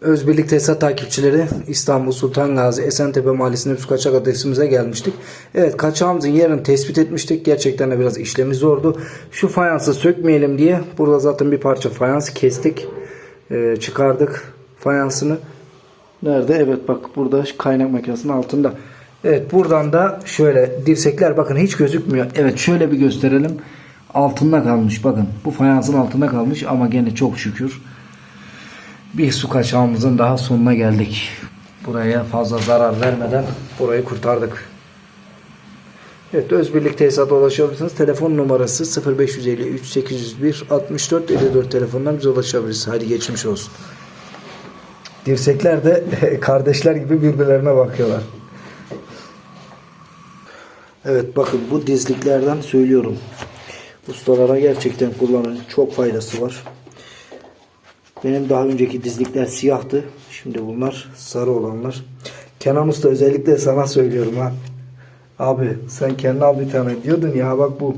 Özbirlik Tesisat takipçileri İstanbul Sultan Gazi Esentepe Mahallesi'nde üst kaçak adresimize gelmiştik. Evet kaçağımızın yerini tespit etmiştik. Gerçekten de biraz işlemi zordu. Şu fayansı sökmeyelim diye burada zaten bir parça fayans kestik. Ee, çıkardık fayansını. Nerede? Evet bak burada kaynak makinesinin altında. Evet buradan da şöyle dirsekler bakın hiç gözükmüyor. Evet şöyle bir gösterelim. Altında kalmış bakın. Bu fayansın altında kalmış ama gene çok şükür bir su kaçağımızın daha sonuna geldik. Buraya fazla zarar vermeden burayı kurtardık. Evet Özbirlik Tesisat'a ulaşabilirsiniz. Telefon numarası 0553 801 64 54 telefondan bize ulaşabilirsiniz. Hadi geçmiş olsun. Dirsekler de kardeşler gibi birbirlerine bakıyorlar. Evet bakın bu dizliklerden söylüyorum. Ustalara gerçekten kullanın. Çok faydası var. Benim daha önceki dizlikler siyahtı. Şimdi bunlar sarı olanlar. Kenan Usta özellikle sana söylüyorum ha. Abi sen kendine al bir tane diyordun ya bak bu.